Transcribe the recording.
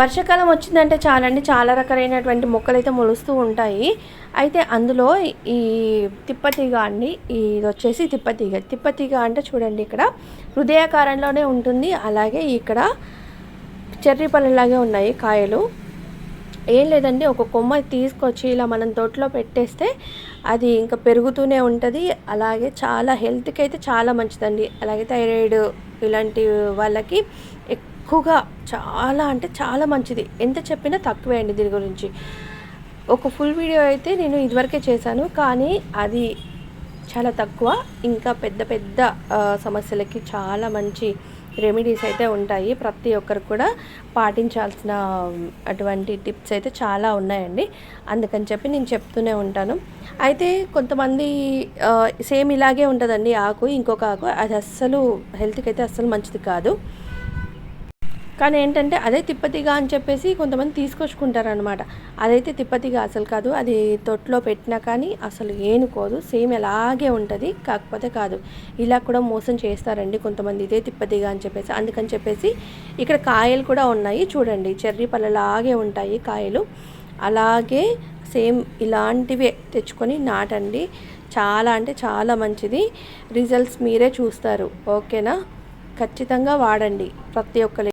వర్షాకాలం వచ్చిందంటే చాలండి. చాలా రకాలైనటువంటి మొక్కలు అయితే మొలుస్తూ ఉంటాయి. అయితే అందులో ఈ తిప్పతీగ అండి. ఇది వచ్చేసి తిప్పతీగ. తిప్పతీగ అంటే చూడండి ఇక్కడ హృదయాకారంలోనే ఉంటుంది. అలాగే ఇక్కడ చెర్రీ పళ్ళలాగే ఉన్నాయి కాయలు. ఏం లేదండి. ఒక కొమ్మ తీసుకొచ్చి ఇలా మనం తోటలో పెట్టేస్తే అది ఇంకా పెరుగుతూనే ఉంటుంది. అలాగే చాలా హెల్త్కి అయితే చాలా మంచిదండి. అలాగే థైరాయిడ్ ఇలాంటి వాళ్ళకి తక్కువగా చాలా అంటే చాలా మంచిది. ఎంత చెప్పినా తక్కువే అండి దీని గురించి. ఒక ఫుల్ వీడియో అయితే నేను ఇదివరకే చేశాను. కానీ అది చాలా తక్కువ. ఇంకా పెద్ద పెద్ద సమస్యలకి చాలా మంచి రెమెడీస్ అయితే ఉంటాయి. ప్రతి ఒక్కరు కూడా పాటించాల్సిన అటువంటి టిప్స్ అయితే చాలా ఉన్నాయండి. అందుకని చెప్పి నేను చెప్తూనే ఉంటాను. అయితే కొంతమంది సేమ్ ఇలాగే ఉంటుందండి. ఆకు ఇంకొక ఆకు. అది అస్సలు హెల్త్కి అయితే అస్సలు మంచిది కాదు. కానీ ఏంటంటే అదే తిప్పతిగా అని చెప్పేసి కొంతమంది తీసుకొచ్చుకుంటారు అనమాట అదైతే తిప్పతిగా అసలు కాదు అది తొట్లో పెట్టినా కానీ అసలు ఏనుకోదు సేమ్ ఎలాగే ఉంటుంది కాకపోతే కాదు. ఇలా కూడా మోసం చేస్తారండి కొంతమంది ఇదే తిప్పతిగా అని చెప్పేసి. అందుకని చెప్పేసి ఇక్కడ కాయలు కూడా ఉన్నాయి చూడండి. చెర్రీ పళ్ళలాగే ఉంటాయి కాయలు. అలాగే సేమ్ ఇలాంటివే తెచ్చుకొని నాటండి. చాలా అంటే చాలా మంచిది. రిజల్ట్స్ మీరే చూస్తారు. ఓకేనా? ఖచ్చితంగా వాడండి ప్రతి ఒక్కరి